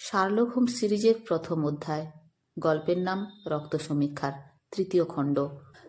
Sherlock Holmes সিরিজের প্রথম অধ্যায়। গল্পের নাম রক্ত সমীক্ষার তৃতীয় খণ্ড।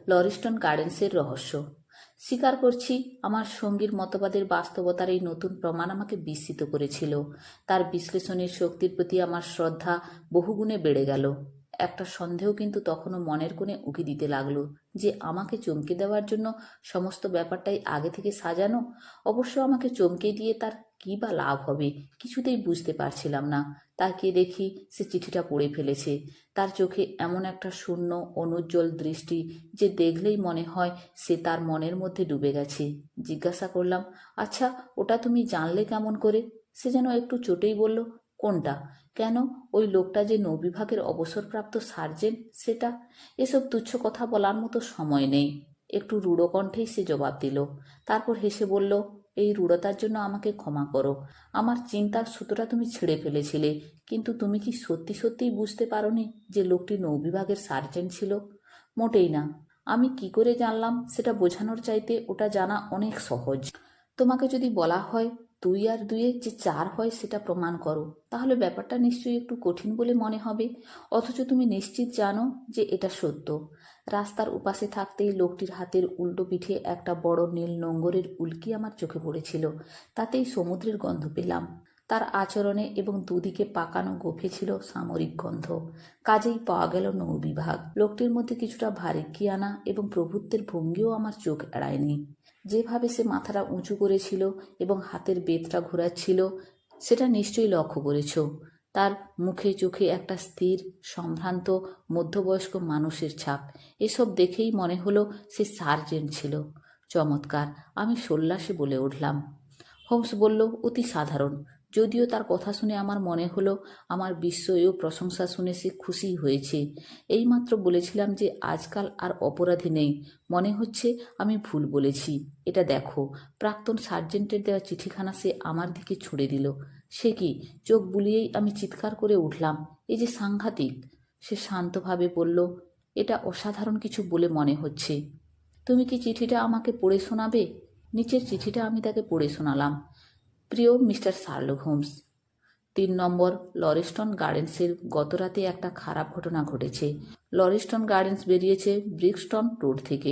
লরিস্টন গার্ডেন্সের রহস্য। স্বীকার করছি, আমার সঙ্গীর মতবাদের বাস্তবতার এই নতুন প্রমাণ আমাকে বিস্মিত করেছিল। তার বিশ্লেষণের শক্তির প্রতি আমার শ্রদ্ধা বহুগুণে বেড়ে গেল। একটা সন্দেহ কিন্তু তখনও মনের কোণে উকি দিতে লাগল যে আমাকে চমকে দেওয়ার জন্য সমস্ত ব্যাপারটাই আগে থেকে সাজানো? অবশ্য আমাকে চমকে দিয়ে তার কী বা লাভ হবে কিছুতেই বুঝতে পারছিলাম না। তাকিয়ে দেখি সে চিঠিটা পড়ে ফেলেছে। তার চোখে এমন একটা শূন্য, অনুজ্জ্বল দৃষ্টি যে দেখলেই মনে হয় সে তার মনের মধ্যে ডুবে গেছে। জিজ্ঞাসা করলাম আচ্ছা ওটা তুমি জানলে কেমন করে? সে যেন একটু চোটেই বলল, কোনটা? কেন? ওই লোকটা যে নৌবিভাগের অবসরপ্রাপ্ত সার্জেন্ট, সেটা? এসব তুচ্ছ কথা বলার মতো সময় নেই। একটু রূঢ় কণ্ঠেই সে জবাব দিল। তারপর হেসে বলল এই রূঢ়তার জন্য আমাকে ক্ষমা করো। আমার চিন্তার সুতোটা তুমি ছিঁড়ে ফেলেছিলে। কিন্তু তুমি কি সত্যি সত্যিই বুঝতে পারোনি যে লোকটি নৌবিভাগের সার্জেন্ট ছিল? মোটেই না। আমি কি করে জানলাম? সেটা বোঝানোর চাইতে ওটা জানা অনেক সহজ। তোমাকে যদি বলা হয় দুই আর দুইয়ে যে চার হয় সেটা প্রমাণ করো। তাহলে ব্যাপারটা নিশ্চয়ই একটু কঠিন বলে মনে হবে। অথচ তুমি নিশ্চিত জানো যে এটা সত্য। রাস্তার উপাসে থাকতেই লোকটির হাতের উল্টো পিঠে একটা বড় নীল নোঙ্গরের উল্কি আমার চোখে পড়েছিল। তাতেই সমুদ্রের গন্ধ পেলাম। তার আচরণে এবং দুদিকে পাকানো গোফে ছিল সামরিক গন্ধ। কাজেই পাওয়া গেল নৌবিভাগ লোকটির মধ্যে কিছুটা ভারিক্কিয়ানা এবং প্রভুত্বের ভঙ্গিও আমার চোখ এড়ায়নি। যেভাবে সে মাথাটা উঁচু করেছিল এবং হাতের বেতটা ঘোরাচ্ছিল, সেটা নিশ্চয়ই লক্ষ্য করেছ। তার মুখে চোখে একটা স্থির, সম্ভ্রান্ত, মধ্যবয়স্ক মানুষের ছাপ। এসব দেখেই মনে হলো সে সার্জেন্ট ছিল। চমৎকার, আমি সল্লাসে বলে উঠলাম। হোমস বলল, অতি সাধারণ। যদিও তার কথা শুনে আমার মনে হলো, আমার বিস্ময় ও প্রশংসা শুনে সে খুশি হয়েছে। এইমাত্র বলেছিলাম যে আজকাল আর অপরাধী নেই। মনে হচ্ছে আমি ভুল বলেছি। এটা দেখো, প্রাক্তন সার্জেন্টের দেওয়া চিঠিখানা সে আমার দিকে ছুড়ে দিল। সে কি, চোখ বুলিয়েই আমি চিৎকার করে উঠলাম? এই যে সাংঘাতিক। সে শান্তভাবে বলল, এটা অসাধারণ কিছু বলে মনে হচ্ছে। তুমি কি চিঠিটা আমাকে পড়ে শোনাবে? নিচের চিঠিটা আমি তাকে পড়ে শোনালাম। প্রিয় মিস্টার শার্লক হোমস, তিন নম্বর লরেস্টন গার্ডেন্সের গতরাতে একটা খারাপ ঘটনা ঘটেছে। লরেস্টন গার্ডেন্স বেরিয়েছে ব্রিক্সটন রোড থেকে।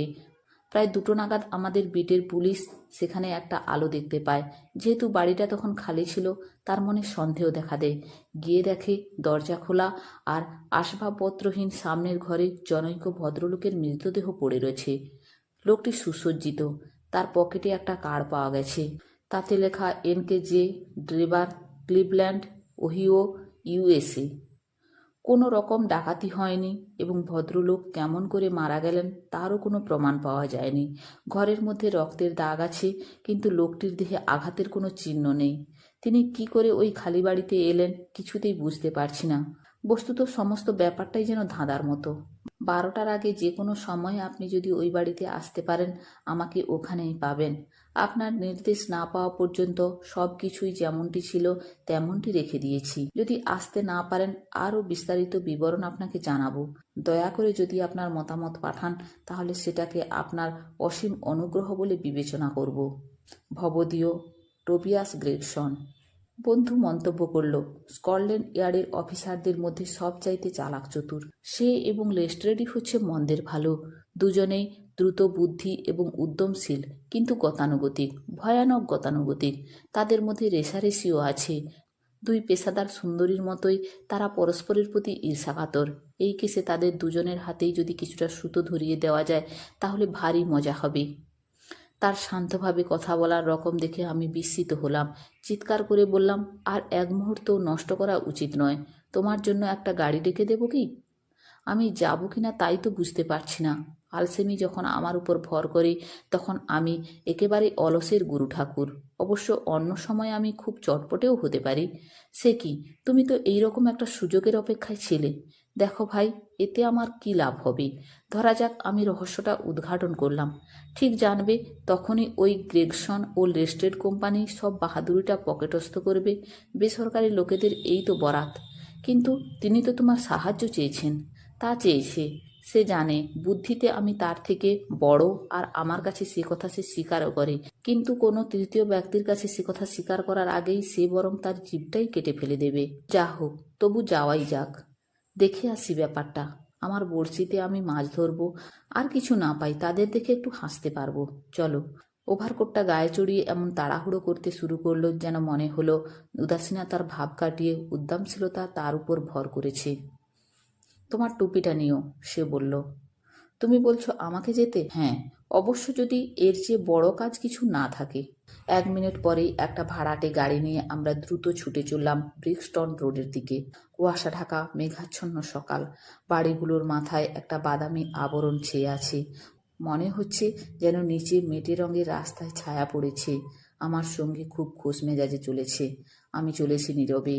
প্রায় দুটো নাগাদ আমাদের বিটের পুলিশ সেখানে একটা আলো দেখতে পায়। যেহেতু বাড়িটা তখন খালি ছিল, তার মনে সন্দেহ দেখা দেয়। গিয়ে দেখে দরজা খোলা আর আসবাবপত্রহীন সামনের ঘরে জনৈক ভদ্রলোকের মৃতদেহ পড়ে রয়েছে। লোকটি সুসজ্জিত, তার পকেটে একটা কার্ড পাওয়া গেছে। তাতে লেখা Enoch J Drebber, Cleveland, Ohio, USA. কোনো রকম ডাকাতি হয়নি এবং ভদ্রলোক কেমন করে মারা গেলেন তারও কোনো প্রমাণ পাওয়া যায়নি। ঘরের মধ্যে রক্তের দাগ আছে, কিন্তু লোকটির দেহে আঘাতের কোনো চিহ্ন নেই। তিনি কি করে ওই খালি বাড়িতে এলেন কিছুতেই বুঝতে পারছি না। বস্তুত সমস্ত ব্যাপারটাই যেন ধাঁধার মতো। বারোটার আগে যে কোনো সময় আপনি যদি ওই বাড়িতে আসতে পারেন, আমাকে ওখানেই পাবেন। আপনার নির্দেশ না পাওয়া পর্যন্ত সব কিছুই যেমনটি ছিল তেমনটি রেখে দিয়েছি। যদি আসতে না পারেন, আরও বিস্তারিত বিবরণ আপনাকে জানাব। দয়া করে যদি আপনার মতামত পাঠান, তাহলে সেটাকে আপনার অসীম অনুগ্রহ বলে বিবেচনা করব। ভবদীয় টোবিয়াস গ্রেগসন বন্ধু মন্তব্য করল, স্কটল্যান্ড ইয়ার্ডের অফিসারদের মধ্যে সবচাইতে চালাক চতুর। সে এবং লেস্ট্রেডি হচ্ছে মন্দের ভালো দুজনেই দ্রুত বুদ্ধি এবং উদ্যমশীল, কিন্তু গতানুগতিক, ভয়ানক গতানুগতিক। তাদের মধ্যে রেশারেশিও আছে। দুই পেশাদার সুন্দরীর মতোই তারা পরস্পরের প্রতি ঈর্ষাকাতর এই কেসে তাদের দুজনের হাতেই যদি কিছুটা সুতো ধরিয়ে দেওয়া যায়, তাহলে ভারী মজা হবে। তার শান্তভাবে কথা বলার রকম দেখে আমি বিস্মিত হলাম। চিৎকার করে বললাম, আর এক মুহূর্ত নষ্ট করা উচিত নয়। তোমার জন্য একটা গাড়ি ডেকে দেবো কি? আমি যাব কি না তাই তো বুঝতে পারছি না। আলসেমি যখন আমার উপর ভর করে, তখন আমি একেবারে অলসের গুরু ঠাকুর। অবশ্য অন্য সময় আমি খুব চটপটেও হতে পারি। সে কি? তুমি তো এইরকম একটা সুযোগের অপেক্ষায় ছিলে। দেখো ভাই, এতে আমার কি লাভ হবে? ধরা যাক আমি রহস্যটা উদ্ঘাটন করলাম। ঠিক জানবে, তখনই ওই গ্রেগসন ও লেস্টেড কোম্পানি সব বাহাদুরিটা পকেটস্থ করবে। বেসরকারি লোকেদের এই তো বরাত। কিন্তু তিনি তো তোমার সাহায্য চেয়েছেন। তা চেয়েছে। সে জানে, বুদ্ধিতে আমি তার থেকে বড় আর আমার কাছে সে কথা সে স্বীকারও করে। কিন্তু কোনো তৃতীয় ব্যক্তির কাছে সে কথা স্বীকার করার আগেই সে বরং তার জীবটাই কেটে ফেলে দেবে। যা হোক, তবু যাওয়াই যাক। দেখে আসি ব্যাপারটা। আমার বড়শিতে আমি মাছ ধরবো, আর কিছু না পাই, তাদের দেখে একটু হাসতে পারব। চলো। ওভারকোটটা গায়ে চড়িয়ে এমন তাড়াহুড়ো করতে শুরু করল, যেন মনে হলো উদাসীনা তার ভাব কাটিয়ে উদ্যমশীলতা তার উপর ভর করেছে। তোমার টুপিটা নিও, সে বলল। তুমি বলছো আমাকে যেতে? হ্যাঁ। অবশ্য যদি এর চেয়ে বড় কাজ কিছু না থাকে। এক মিনিট পরেই একটা ভাড়াটে গাড়ি নিয়ে আমরা দ্রুত ছুটে চললাম ব্রিক্সটন রোডের দিকে। কুয়াশা ঢাকা, মেঘাচ্ছন্ন সকাল। বাড়িগুলোর মাথায় একটা বাদামি আবরণ ছেয়ে আছে। মনে হচ্ছে যেন নিচে মেটে রঙের রাস্তায় ছায়া পড়েছে। আমার সঙ্গে খুব খোশ মেজাজে চলেছে। আমি চলেছি নীরবে।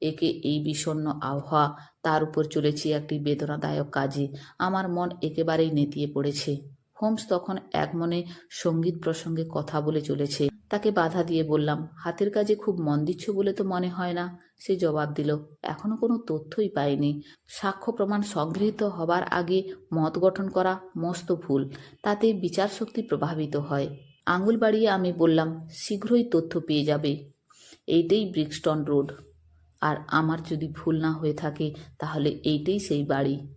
একে এই বিষণ্ণ আবহাওয়া তার উপর চলেছি একটি বেদনাদায়ক কাজে। আমার মন একেবারেই নেতিয়ে পড়েছে। হোমস তখন এক মনে সংগীত প্রসঙ্গে কথা বলে চলেছে। তাকে বাধা দিয়ে বললাম, হাতের কাজে খুব মন দিচ্ছ বলে তো মনে হয় না? সে জবাব দিল, এখনও কোনো তথ্যই পাইনি। সাক্ষ্য প্রমাণ সংগৃহীত হবার আগে মত গঠন করা মস্ত ভুল। তাতে বিচার শক্তি প্রভাবিত হয়। আঙুল বাড়িয়ে আমি বললাম, শীঘ্রই তথ্য পেয়ে যাবে। এইটাই ব্রিক্সটন রোড। আর আমার যদি ভুল না হয়ে থাকে, তাহলে এইটাই সেই বাড়ি।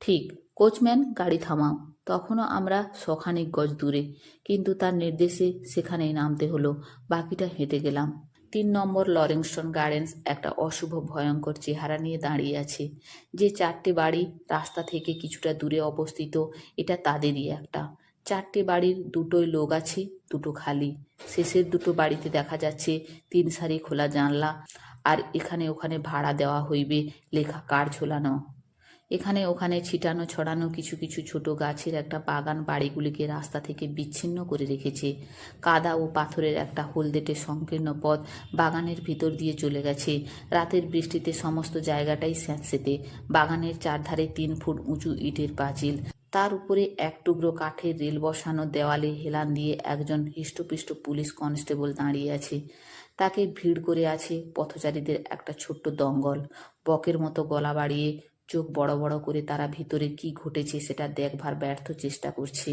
ঠিক, কোচম্যান, গাড়ি থামাও। তখনও আমরা শখানেক গজ দূরে, কিন্তু তার নির্দেশে সেখানেই নামতে হলো। বাকিটা হেঁটে গেলাম। তিন নম্বর লরেংস্টন গার্ডেন্স একটা অশুভ, ভয়ঙ্কর চেহারা নিয়ে দাঁড়িয়ে আছে। যে চারটে বাড়ি রাস্তা থেকে কিছুটা দূরে অবস্থিত, এটা তাদেরই একটা। চারটে বাড়ির দুটোই লোক আছে, দুটো খালি। শেষের দুটো বাড়িতে দেখা যাচ্ছে, তিন সারি খোলা জানলা আর এখানে ওখানে ভাড়া দেওয়া হইবে, লেখা কার ঝোলানো। এখানে ওখানে ছিটানো ছড়ানো কিছু কিছু ছোট গাছের একটা বাগান বাড়িগুলিকে রাস্তা থেকে বিচ্ছিন্ন করে রেখেছে। কাদা ও পাথরের একটা হলদেটে সংকীর্ণ পথ বাগানের ভিতর দিয়ে চলে গেছে। রাতের বৃষ্টিতে সমস্ত জায়গাটাই স্যাঁতসেতে, বাগানের চারধারে তিন ফুট উঁচু ইটের পাঁচিল। তার উপরে এক টুকরো কাঠের রেল বসানো দেওয়ালে হেলান দিয়ে একজন হৃষ্টপুষ্ট পুলিশ কনস্টেবল দাঁড়িয়ে আছে। তাকে ভিড় করে আছে পথচারীদের একটা ছোট্ট দঙ্গল। বকের মতো গলা বাড়িয়ে চোখ বড় বড় করে তারা ভিতরে কি ঘটেছে সেটা দেখবার ব্যর্থ চেষ্টা করছে।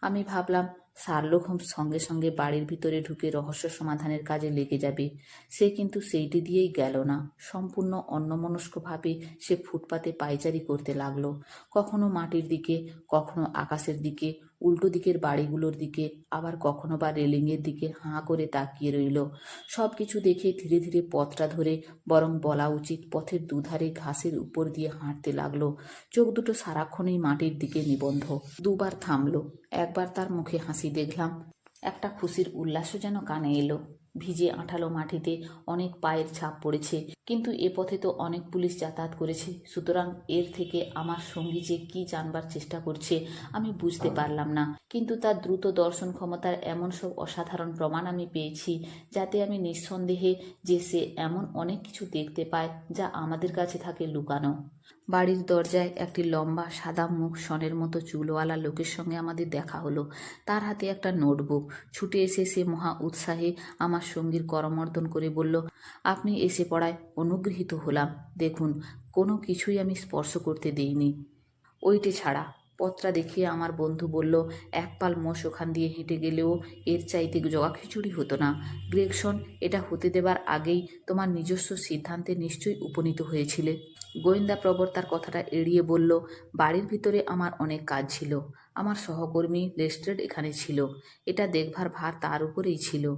আমি ভাবলাম, শার্লক হোমস সঙ্গে সঙ্গে বাড়ির ভিতরে ঢুকে রহস্য সমাধানের কাজে লেগে যাবে। সে কিন্তু সেইটি দিয়েই গেল না। সম্পূর্ণ অন্যমনস্কভাবে সে ফুটপাতে পাইচারি করতে লাগল। কখনো মাটির দিকে, কখনো আকাশের দিকে উল্টো দিকের বাড়িগুলোর দিকে, আবার কখনো বা রেলিংয়ের দিকে হাঁ করে তাকিয়ে রইল। সব কিছু দেখে ধীরে ধীরে পথটা ধরে বরং বলা উচিত পথের দুধারে ঘাসের উপর দিয়ে হাঁটতে লাগল। চোখ দুটো সারাক্ষণই মাটির দিকে নিবন্ধ। দুবার থামলো। একবার তার মুখে হাসি দেখলাম। একটা খুশির উল্লাসও যেন কানে এলো। ভিজে আঠালো মাটিতে অনেক পায়ের ছাপ পড়েছে। কিন্তু এ পথে তো অনেক পুলিশ যাতায়াত করেছে। সুতরাং এর থেকে আমার সঙ্গী যে কি জানবার চেষ্টা করছে, আমি বুঝতে পারলাম না। কিন্তু তার দ্রুত দর্শন ক্ষমতার এমন সব অসাধারণ প্রমাণ আমি পেয়েছি, যাতে আমি নিঃসন্দেহে যে সে এমন অনেক কিছু দেখতে পায় যা আমাদের কাছে থাকে লুকানো। বাড়ির দরজায় একটি লম্বা, সাদা মুখ, সনের মতো চুলওয়ালা লোকের সঙ্গে আমাদের দেখা হলো। তার হাতে একটা নোটবুক। ছুটে এসে সে মহা উৎসাহে আমার সঙ্গীর করমর্দন করে বলল, আপনি এসে পড়ায়। অনুগৃহীত হলাম। দেখুন, কোনো কিছুই আমি স্পর্শ করতে দিইনি। ওইটে ছাড়া, পত্রা দেখিয়ে আমার বন্ধু বলল, এক পাল মোষ ওখান দিয়ে হেঁটে গেলেও এর চাইতে জগা খিচুড়ি হতো না। গ্রেগসন, এটা হতে দেবার আগেই তোমার নিজস্ব সিদ্ধান্তে নিশ্চয়ই উপনীত হয়েছিলে। গোয়েন্দা প্রবর তার কথাটা এড়িয়ে বলল, বাড়ির ভিতরে আমার অনেক কাজ ছিল। আমার সহকর্মী লেস্ট্রেড এখানে ছিল। এটা দেখভার ভার তার উপরেই ছিল।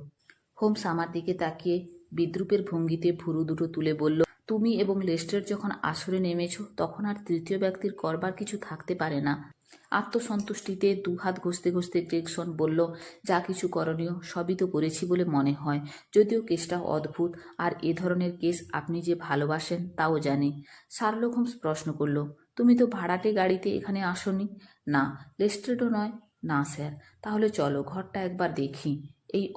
হোমস আমার দিকে তাকিয়ে বিদ্রুপের ভঙ্গিতে ভুরু দুটো তুলে বলল, তুমি এবং লেস্টার যখন আসরে নেমেছ, তখন আর তৃতীয় ব্যক্তির করবার কিছু থাকতে পারে না। আত্মসন্তুষ্টিতে দুহাত ঘষতে ঘষতে গ্রেগসন বলল, যা কিছু করণীয়, সবই তো করেছি বলে মনে হয়। যদিও কেসটা অদ্ভুত, আর এ ধরনের কেস আপনি যে ভালোবাসেন, তাও জানি। শার্লক হোমস প্রশ্ন করল, তুমি তো ভাড়াটে গাড়িতে এখানে আসনি? না লেস্ট্রেডও নয়। না, স্যার। তাহলে চলো, ঘরটা একবার দেখি। এই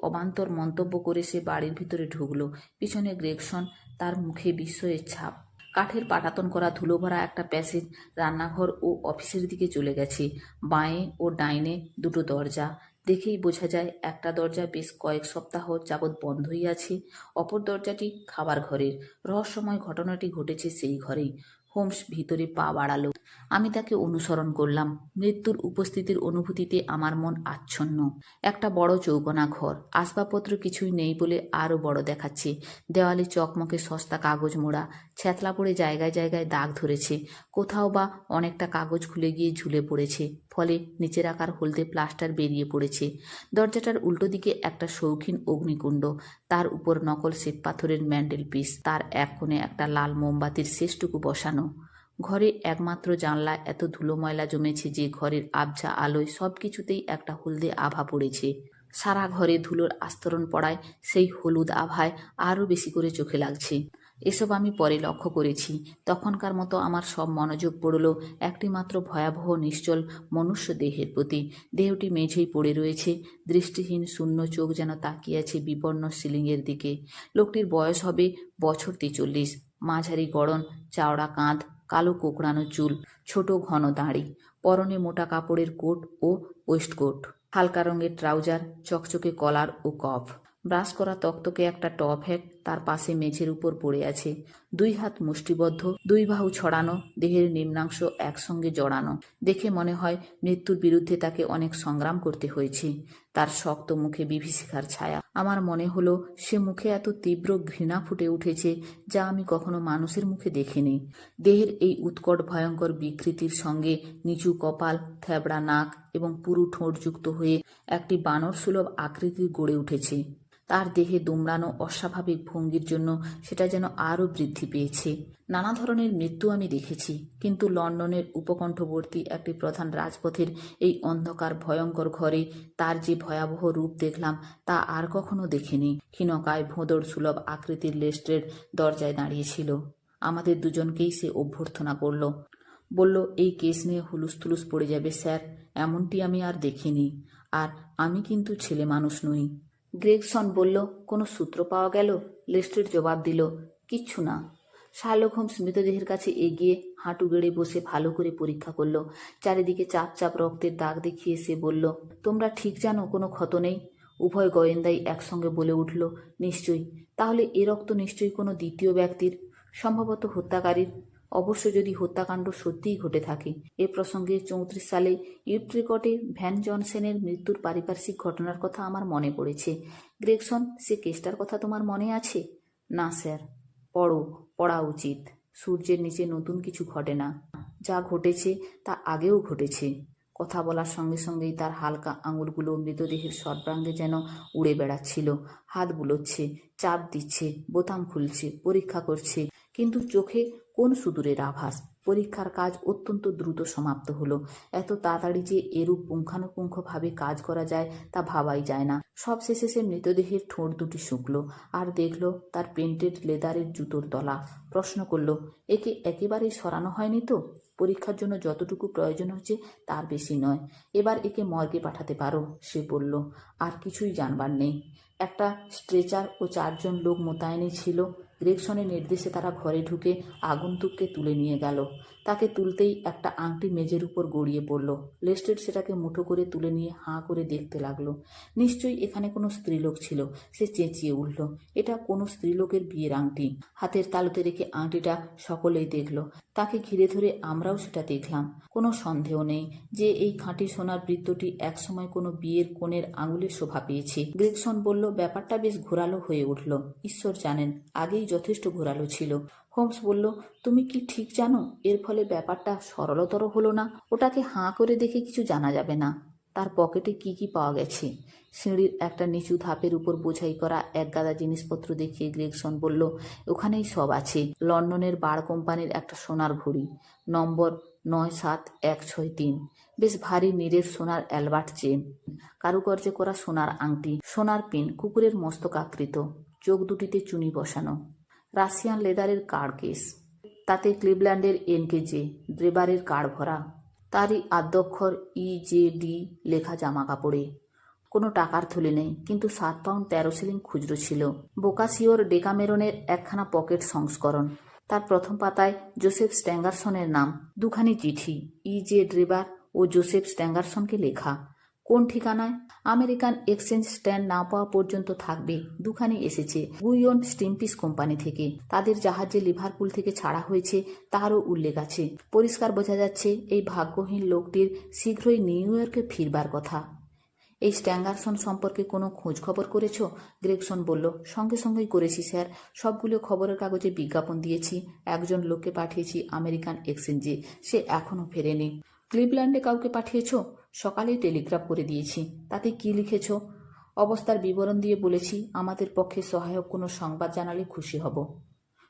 মন্তব্য করে সে বাড়ির ভিতরে ঢুকলো। পিছনে গ্রেগসন, তার মুখে বিস্ময়ের ছাপ। কাঠের পাটাতন করা ধুলো ভরা একটা প্যাসেজ রান্নাঘর ও অফিসের দিকে চলে গেছে। বাঁয়ে ও ডাইনে দুটো দরজা। দেখেই বোঝা যায়, একটা দরজা বেশ কয়েক সপ্তাহ যাবৎ বন্ধই আছে। অপর দরজাটি খাবার ঘরের। রহস্যময় ঘটনাটি ঘটেছে সেই ঘরেই। হোমস ভিতরে পা বাড়ালো। আমি তাকে অনুসরণ করলাম। মৃত্যুর উপস্থিতির অনুভূতিতে আমার মন আচ্ছন্ন। একটা বড় চৌকোনা ঘর। আসবাবপত্র কিছুই নেই বলে আরও বড় দেখাচ্ছে। দেওয়ালে চকমকে সস্তা কাগজ মোড়া। ছ্যাতলা পড়ে জায়গায় জায়গায় দাগ ধরেছে। কোথাও বা অনেকটা কাগজ খুলে গিয়ে ঝুলে পড়েছে। ফলে নিচের আকার হলদে প্লাস্টার বেরিয়ে পড়েছে। দরজাটার উল্টো দিকে একটা শৌখিন অগ্নিকুণ্ড। তার উপর নকল শ্বেতপাথরের ম্যান্ডেল পিস। তার এক কোণে একটা লাল মোমবাতির শেষটুকু বসানো। ঘরে একমাত্র জানলা, এত ধুলো ময়লা জমেছে যে ঘরের আবঝা আলোয় সব কিছুতেই একটা হলদে আভা পড়েছে। সারা ঘরে ধুলোর আস্তরণ পড়ায় সেই হলুদ আভায় আরও বেশি করে চোখে লাগছে। এসব আমি পরে লক্ষ্য করেছি। তখনকার মতো আমার সব মনোযোগ পড়ল একটি মাত্র ভয়াবহ নিশ্চল মনুষ্য দেহের প্রতি। দেহটি মেঝেই পড়ে রয়েছে। দৃষ্টিহীন শূন্য চোখ যেন তাকিয়ে আছে বিপন্ন সিলিংয়ের দিকে। লোকটির বয়স হবে বছর তেচল্লিশ মাঝারি গড়ন, চাওড়া কাঁধ কালো কোকড়ানো চুল, ছোট ঘন দাঁড়ি, পরনে মোটা কাপড়ের কোট ও ওয়েস্টকোট, হালকা রঙের ট্রাউজার, চকচকে কলার ও কফ। ব্রাশ করা তক্তকে একটা টপ হ্যাট তার পাশে মেঝের উপর পড়ে আছে। দুই হাত মুষ্টিবদ্ধ, দুই বাহু ছড়ানো, দেহের নিম্নাংশ একসঙ্গে জড়ানো। দেখে মনে হয় মৃত্যুর বিরুদ্ধে তাকে অনেক সংগ্রাম করতে হয়েছে। তার শক্ত মুখে বিভীষিকার ছায়া। আমার মনে হলো, সে মুখে এত তীব্র ঘৃণা ফুটে উঠেছে যা আমি কখনো মানুষের মুখে দেখিনি। দেহের এই উৎকট ভয়ঙ্কর বিকৃতির সঙ্গে নিচু কপাল, থেবড়া নাক এবং পুরু ঠোঁটযুক্ত হয়ে একটি বানর সুলভ আকৃতি গড়ে উঠেছে। তার দেহে দুমড়ানো অস্বাভাবিক ভঙ্গির জন্য সেটা যেন আরও বৃদ্ধি পেয়েছে। নানা ধরনের মৃত্যু আমি দেখেছি, কিন্তু লন্ডনের উপকণ্ঠবর্তী একটি প্রধান রাজপথের এই অন্ধকার ভয়ঙ্কর ঘরে তার যে ভয়াবহ রূপ দেখলাম তা আর কখনো দেখিনি। ক্ষীণকায় ভোঁদড় সুলভ আকৃতির লেস্ট্রের দরজায় দাঁড়িয়েছিল। আমাদের দুজনকেই সে অভ্যর্থনা করল। বলল, এই কেস নিয়ে হুলুস তুলুস পড়ে যাবে, স্যার। এমনটি আমি আর দেখিনি। আর আমি কিন্তু ছেলে মানুষ নই। গ্রেগসন বলল, কোনো সূত্র পাওয়া গেল? লেস্ট্রের জবাব দিল, কিচ্ছু না। শার্লক হোমস মৃতদেহের কাছে এগিয়ে হাঁটু গেড়ে বসে ভালো করে পরীক্ষা করল। চারিদিকে চাপ চাপ রক্তের দাগ দেখিয়ে সে বলল, তোমরা ঠিক জানো কোনো ক্ষত নেই? উভয় গোয়েন্দাই একসঙ্গে বলে উঠল, নিশ্চয়ই। তাহলে এ রক্ত নিশ্চয়ই কোনো দ্বিতীয় ব্যক্তির? সম্ভবত হত্যাকারীর। অবশ্য যদি হত্যাকাণ্ড সত্যিই ঘটে থাকে। এ প্রসঙ্গে চৌত্রিশ সালে ইউট্রিকটে ভ্যান জনসেনের মৃত্যুর পারিপার্শ্বিক ঘটনার কথা আমার মনে পড়েছে। গ্রেগসন, সে কেসটার কথা তোমার মনে আছে? না, স্যার। পড়ো, পড়া উচিত। সূর্যের নিচে নতুন কিছু ঘটে না। যা ঘটেছে, তা আগেও ঘটেছে। কথা বলার সঙ্গে সঙ্গেই তার হালকা আঙুলগুলো মৃতদেহের সর্বাঙ্গে যেন উড়ে বেড়াচ্ছিল। হাত বুলোচ্ছে, চাপ দিচ্ছে, বোতাম খুলছে, পরীক্ষা করছে। কিন্তু চোখে কোন সুদূরের আভাস? পরীক্ষার কাজ অত্যন্ত দ্রুত সমাপ্ত হলো। এত তাড়াতাড়ি যে এরূপ পুঙ্খানুপুঙ্খভাবে কাজ করা যায় তা ভাবাই যায় না। সব শেষে সে মৃতদেহের ঠোঁট দুটি শুকলো আর দেখল তার পেন্টেড লেদারের জুতোর তলা। প্রশ্ন করল, একে একেবারেই সরানো হয়নি তো? পরীক্ষার জন্য যতটুকু প্রয়োজন হচ্ছে তার বেশি নয়। এবার একে মর্গে পাঠাতে পারো, সে বলল। আর কিছুই জানবার নেই। একটা স্ট্রেচার ও চারজন লোক মোতায়েনই ছিল। গ্রেগসনের নির্দেশে তারা ঘরে ঢুকে আগন্তুককে তুলে নিয়ে গেল। তাকে তুলতেই একটা আংটি মেজের উপর গড়িয়ে পড়ল। লেস্টেড সেটাকে মুঠো করে তুলে নিয়ে হাঁ করে দেখতে লাগল। নিশ্চয়ই এখানে কোনো স্ত্রীলোক ছিল। সে চেঁচিয়ে উঠল, এটা কোনো স্ত্রীলোকের বিয়ের আংটি। হাতের তালুতে রেখে আংটিটা সকলেই দেখল। তাকে ঘিরে ধরে আমরাও সেটা দেখলাম। কোনো সন্দেহ নেই যে এই খাঁটি সোনার বৃত্তটি একসময় কোনো বিয়ের কোণের আঙুলের শোভা পেয়েছে। গ্রেগসন বলল, ব্যাপারটা বেশ ঘোরালো হয়ে উঠল। ঈশ্বর জানেন, আগেই যথেষ্ট ঘোরালো ছিল। হোমস বলল, তুমি কি ঠিক জানো? এর ফলে ব্যাপারটা সরলতর হলো না। ওটাকে হাঁ করে দেখে কিছু জানা যাবে না। তার পকেটে কি কি পাওয়া গেছে? সিঁড়ির একটা নিচু ধাপের উপর বোঝাই করা এক গাদা জিনিসপত্র দেখিয়ে গ্রেগসন বলল, ওখানেই সব আছে। লন্ডনের বার কোম্পানির একটা সোনার ঘড়ি নম্বর নয় সাত এক ছয় তিন। বেশ ভারী নীরের সোনার অ্যালবার্ট চেন। কারুকার্যে করা সোনার আংটি, সোনার পিন, কুকুরের মস্তকাকৃত চোখ দুটিতে চুনি বসানো। রাশিয়ান লেদারের কার্ড কেস। তাতে ক্লিভল্যান্ডের এনকেজে ড্রেবারের কার্ড ভরা। তারই আদ্যক্ষর ই জে ডি লেখা জামা কাপড়ে কোনো টাকার থলে নেই, কিন্তু সাত পাউন্ড তেরো সিলিং খুচরো ছিল। বোকাসিওর ডেকামেরনের একখানা পকেট সংস্করণ। তার প্রথম পাতায় জোসেফ স্ট্যাঙ্গারসনের নাম। দুখানি চিঠি, ই জে ড্রেবার ও জোসেফ স্ট্যাঙ্গারসনকে লেখা। কোন ঠিকানায়? আমেরিকান এক্সচেঞ্জ স্ট্যান্ড না পাওয়া পর্যন্ত থাকবে, দুখানি এসেছে। গুইয়ন স্টিমপিস কোম্পানি থেকে। তাদের জাহাজে লিভারপুল থেকে ছাড়া হয়েছে, তারও উল্লেখ আছে। পরিষ্কার বোঝা যাচ্ছে, এই ভাগ্যহীন লোকটির শীঘ্রই নিউ ইয়র্কে ফিরবার কথা। এই স্ট্যাঙ্গারসন সম্পর্কে কোনো খোঁজ খবর করেছ? গ্রেগসন বলল, সঙ্গে সঙ্গেই করেছি, স্যার। সবগুলো খবরের কাগজে বিজ্ঞাপন দিয়েছি, একজন লোককে পাঠিয়েছি আমেরিকান এক্সচেঞ্জে, সে এখনও ফেরেনি। ক্লিভল্যান্ডে কাউকে পাঠিয়েছো? সকালেই টেলিগ্রাফ করে দিয়েছি। তাতে কি লিখেছ? অবস্থার বিবরণ দিয়ে বলেছি, আমাদের পক্ষে সহায়ক কোনো সংবাদ জানালে খুশি হব।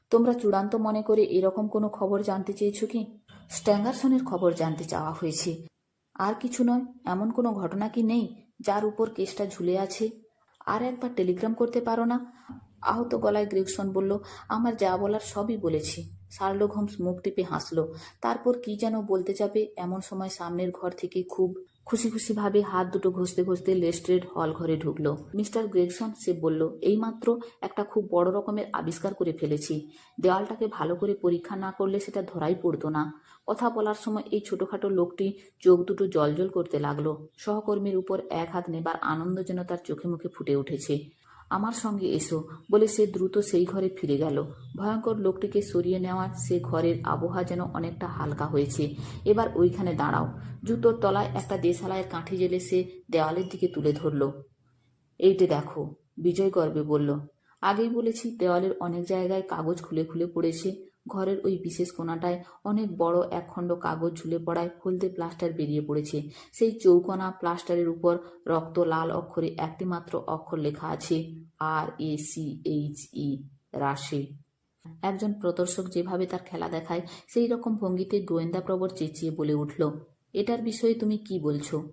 তোমরা চূড়ান্ত মনে করে এরকম কোনো খবর জানতে চেয়েছো কি? স্ট্যাঙ্গারসনের খবর জানতে চাওয়া হয়েছে। আর কিছু নয়, এমন কোনো ঘটনা কি নেই যার উপর কেসটা ঝুলে আছে? আর একবার টেলিগ্রাম করতে পারো না? আহত গলায় গ্রেগসন বলল, আমার যা বলার সবই বলেছি। শার্লক হোমস মুখ টিপে হাসলো, তারপর কি যেন বলতে যাবে এমন সময় সামনের ঘর থেকে খুব খুশি খুশি ভাবে হাত দুটো ঘষতে ঘষতে লেস্ট্রেড হল ঘরে ঢুকলো। মিস্টার গ্রেগসন, সে বলল, এইমাত্র একটা খুব বড় রকমের আবিষ্কার করে ফেলেছি। দেওয়ালটাকে ভালো করে পরীক্ষা না করলে সেটা ধরাই পড়তো না। কথা বলার সময় এই ছোটোখাটো লোকটি চোখ দুটো জলজল করতে লাগল। সহকর্মীর উপর এক হাত নেবার আনন্দ যেন তার চোখে মুখে ফুটে উঠেছে। আমার সঙ্গে এসো বলে সে দ্রুত সেই ঘরে ফিরে গেল। ভয়ঙ্কর লোকটিকে সরিয়ে নেওয়ার সে ঘরের আবহাওয়া যেন অনেকটা হালকা হয়েছে। এবার ওইখানে দাঁড়াও। জুতোর তলায় একটা দেশালায়ের কাঠি জেলে সে দেওয়ালের দিকে তুলে ধরল। এইটে দেখো, বিজয় গর্বে বলল। আগেই বলেছি দেওয়ালের অনেক জায়গায় কাগজ খুলে খুলে পড়েছে। ঘরের ওই বিশেষ কোণাটায় অনেক বড় একখণ্ড কাগজ ঝুলে পড়ায় হলদে প্লাস্টার বেরিয়ে পড়েছে। সেই চৌকোনা প্লাস্টারের উপর রক্ত লাল অক্ষরে একটি মাত্র অক্ষর লেখা আছে আর এ সি এইচ ই রাশি। একজন প্রদর্শক যেভাবে তার খেলা দেখায়, সেই রকম ভঙ্গিতে গোয়েন্দা প্রবর চেঁচিয়ে বলে উঠল, এটার বিষয়ে তুমি কি বলছো?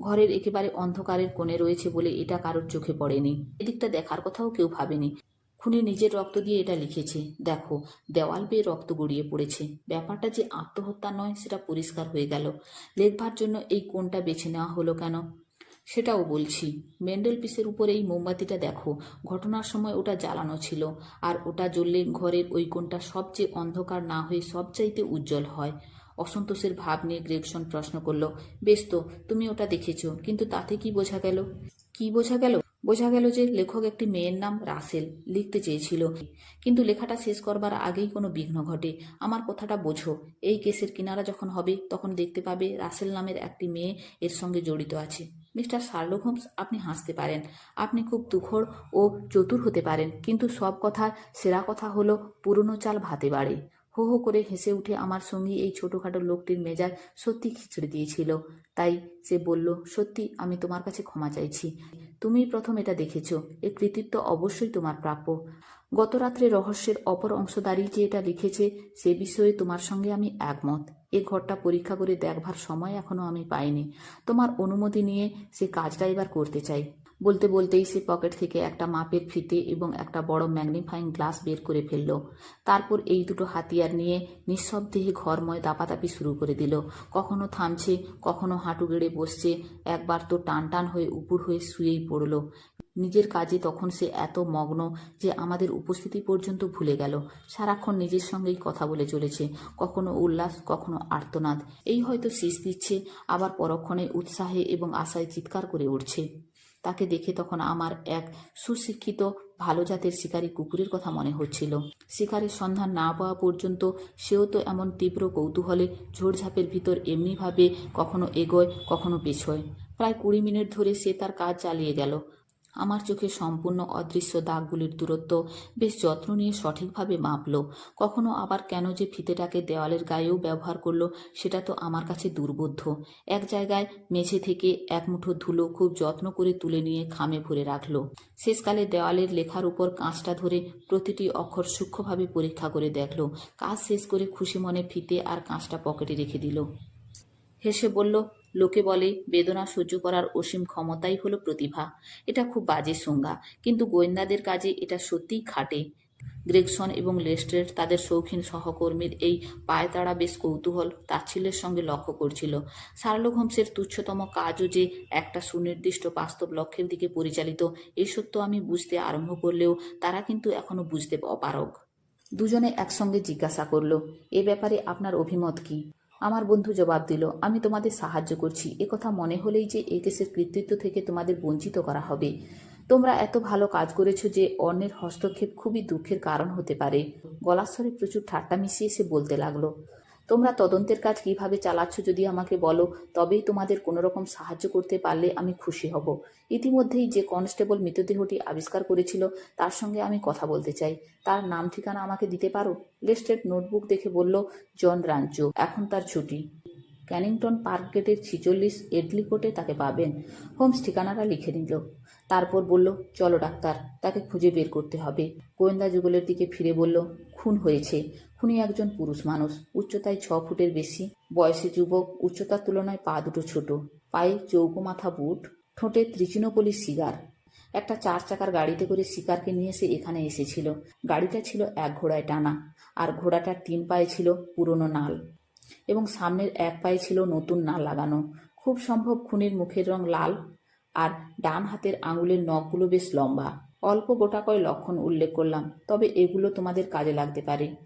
ঘরের একেবারে অন্ধকারের কোণে রয়েছে বলে এটা কারোর চোখে পড়েনি। এদিকটা দেখার কথাও কেউ ভাবেনি। খুনে নিজের রক্ত দিয়ে এটা লিখেছে। দেখো, দেওয়াল বেয়ে রক্ত গড়িয়ে পড়েছে। ব্যাপারটা যে আত্মহত্যা নয়, সেটা পরিষ্কার হয়ে গেল। লেখবার জন্য এই কোণটা বেছে নেওয়া হলো কেন? সেটাও বলছি। মেন্ডেল পিসের উপর এই মোমবাতিটা দেখো। ঘটনার সময় ওটা জ্বালানো ছিল। আর ওটা জ্বললে ঘরের ওই কোণটা সবচেয়ে অন্ধকার না হয়ে সবচাইতে উজ্জ্বল হয়। অসন্তোষের ভাব নিয়ে গ্রেগসন প্রশ্ন করল, বেশ তো, তুমি ওটা দেখেছ, কিন্তু তাতে কি বোঝা গেল? কি বোঝা গেল? বোঝা গেল যে লেখক একটি মেয়ের নাম রাসেল, লিখতে চেয়েছিল। কিন্তু লেখাটা শেষ করবার আগেই কোনো বিঘ্ন ঘটে। আমার কথাটা বোঝো, এই কেসের কিনারা যখন হবে, তখন দেখতে পাবে রাসেল নামের একটি মেয়ে এর সঙ্গে জড়িত আছে। মিস্টার শার্লক হোমস, আপনি হাসতে পারেন। আপনি খুব তুখর ও চতুর হতে পারেন, কিন্তু সব কথার সেরা কথা হলো পুরনো চাল ভাতে বাড়ে। হো হো করে হেসে উঠে আমার সঙ্গী এই ছোটোখাটো লোকটির মেজাজ সত্যি খিচড়ে দিয়েছিল। তাই সে বলল, সত্যি, আমি তোমার কাছে ক্ষমা চাইছি। তুমিই প্রথম এটা দেখেছ। এর কৃতিত্ব অবশ্যই তোমার প্রাপ্য। গত রাত্রে রহস্যের অপর অংশদারি যে এটা লিখেছে, সে বিষয়ে তোমার সঙ্গে আমি একমত। এ ঘরটা পরীক্ষা করে দেখবার সময় এখনও আমি পাইনি। তোমার অনুমতি নিয়ে সে কাজটা এবার করতে চাই। বলতে বলতেই সে পকেট থেকে একটা মাপের ফিতে এবং একটা বড় ম্যাগনিফাইং গ্লাস বের করে ফেলল। তারপর এই দুটো হাতিয়ার নিয়ে নিঃশব্দে ঘরময় দাপাদাপি শুরু করে দিল। কখনো থামছে, কখনো হাঁটু গেড়ে বসছে, একবার তো টান টান হয়ে উপুর হয়ে শুয়েই পড়ল। নিজের কাজে তখন সে এত মগ্ন যে আমাদের উপস্থিতি পর্যন্ত ভুলে গেল। সারাক্ষণ নিজের সঙ্গেই কথা বলে চলেছে। কখনো উল্লাস, কখনো আর্তনাদ। এই হয়তো শীষ দিচ্ছে, আবার পরক্ষণে উৎসাহে এবং আশায় চিৎকার করে উঠছে। তাকে দেখে তখন আমার এক সুশিক্ষিত, ভালো জাতের শিকারী কুকুরের কথা মনে হচ্ছিল। শিকারের সন্ধান না পাওয়া পর্যন্ত সেও তো এমন তীব্র কৌতূহলে ঝোড়ঝাপের ভিতর এমনিভাবে কখনো এগোয়, কখনো পেছোয়। প্রায় কুড়ি মিনিট ধরে সে তার কাজ চালিয়ে গেল। আমার চোখে সম্পূর্ণ অদৃশ্য দাগগুলির দূরত্ব বেশ যত্ন নিয়ে সঠিকভাবে মাপল। কখনো আবার কেন যে ফিতেটাকে দেওয়ালের গায়েও ব্যবহার করল, সেটা তো আমার কাছে দুর্বোধ্য। এক জায়গায় মেঝে থেকে এক মুঠো ধুলো খুব যত্ন করে তুলে নিয়ে খামে ভরে রাখল। শেষকালে দেওয়ালের লেখার উপর কাঁচটা ধরে প্রতিটি অক্ষর সূক্ষ্মভাবে পরীক্ষা করে দেখল। কাজ শেষ করে খুশি মনে ফিতে আর কাঁচটা পকেটে রেখে দিল। হেসে বলল, লোকে বলে, বেদনা সহ্য করার অসীম ক্ষমতাই হলো প্রতিভা। এটা খুব বাজে সংজ্ঞা, কিন্তু গোয়েন্দাদের কাজে এটা সত্যিই খাটে। গ্রেগসন এবং লেস্ট্রেট তাদের শৌখিন সহকর্মীর এই পায়তাড়া বেশ কৌতূহল তাচ্ছিল্যের সঙ্গে লক্ষ্য করছিল। শার্লক হোমসের তুচ্ছতম কাজও যে একটা সুনির্দিষ্ট বাস্তব লক্ষ্যের দিকে পরিচালিত এই সত্য আমি বুঝতে আরম্ভ করলেও তারা কিন্তু এখনও বুঝতে অপারগ। দুজনে একসঙ্গে জিজ্ঞাসা করল, এ ব্যাপারে আপনার অভিমত কি? আমার বন্ধু জবাব দিল, আমি তোমাদের সাহায্য করছি। কথা মনে হলেই যে এ কেসের কৃতিত্ব থেকে তোমাদের বঞ্চিত করা হবে। তোমরা এত ভালো কাজ করেছ যে অন্যের হস্তক্ষেপ খুবই দুঃখের কারণ হতে পারে। গলাস্বরে প্রচুর ঠাট্টা মিশিয়ে সে বলতে লাগল তোমরা তদন্তের কাজ কীভাবে চালাচ্ছ যদি আমাকে বলো, তবেই তোমাদের কোনো রকম সাহায্য করতে পারলে আমি খুশি হব। ইতিমধ্যেই যে কনস্টেবল মৃতদেহটি আবিষ্কার করেছিল, তার সঙ্গে আমি কথা বলতে চাই। তার নাম ঠিকানা আমাকে দিতে পারো? লেস্টেড নোটবুক দেখে বলল, জন রাঞ্চো, এখন তার ছুটি। ক্যানিংটন পার্ক গেটের ছিচল্লিশ এডলি কোর্টে তাকে পাবেন। হোমস ঠিকানাটা লিখে নিল। তারপর বলল, চলো ডাক্তার, তাকে খুঁজে বের করতে হবে। গোয়েন্দা যুগলের দিকে ফিরে বলল, খুন হয়েছে। খুনি একজন পুরুষ মানুষ। উচ্চতায় ছ ফুটের বেশি। বয়সী যুবক। উচ্চতার তুলনায় পা দুটো ছোট। পায়ে চৌকো মাথা বুট। ঠোঁটে ত্রিচিনোপলি সিগার। একটা চার চাকার গাড়িতে করে শিকারকে নিয়ে সে এখানে এসেছিল। গাড়িটা ছিল এক ঘোড়ায় টানা। আর ঘোড়াটার তিন পায়ে ছিল পুরনো নাল। এবং সামনের এক পায়ে ছিল নতুন না লাগানো। খুব সম্ভব খুনির মুখের রং লাল আর ডান হাতের আঙুলের নখগুলো বেশ লম্বা। অল্প গোটাকয় লক্ষণ উল্লেখ করলাম, তবে এগুলো তোমাদের কাজে লাগতে পারে।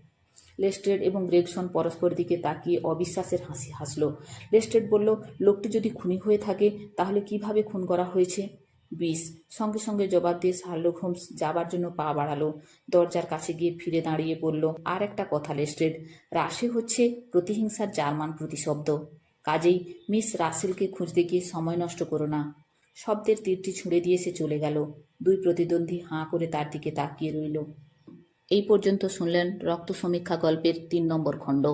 লেস্ট্রেড এবং গ্রেগসন পরস্পর দিকে তাকিয়ে অবিশ্বাসের হাসি হাসল। লেস্ট্রেড বলল, লোকটি যদি খুনি হয়ে থাকে, তাহলে কীভাবে খুন করা হয়েছে? বিষ সঙ্গে সঙ্গে জবাব দিয়ে শার্লক হোমস যাবার জন্য পা বাড়ালো। দরজার কাছে গিয়ে ফিরে দাঁড়িয়ে বলল, আর একটা কথা লেস্ট্রেড রাশে হচ্ছে প্রতিহিংসার জার্মান প্রতিশব্দ। কাজেই মিস রাসেলকে খুঁজতে গিয়ে সময় নষ্ট করো না। শব্দের তীরটি ছুঁড়ে দিয়ে সে চলে গেল। দুই প্রতিদ্বন্দ্বী হাঁ করে তার দিকে তাকিয়ে রইল। এই পর্যন্ত শুনলেন রক্ত সমীক্ষা গল্পের তিন নম্বর খণ্ড।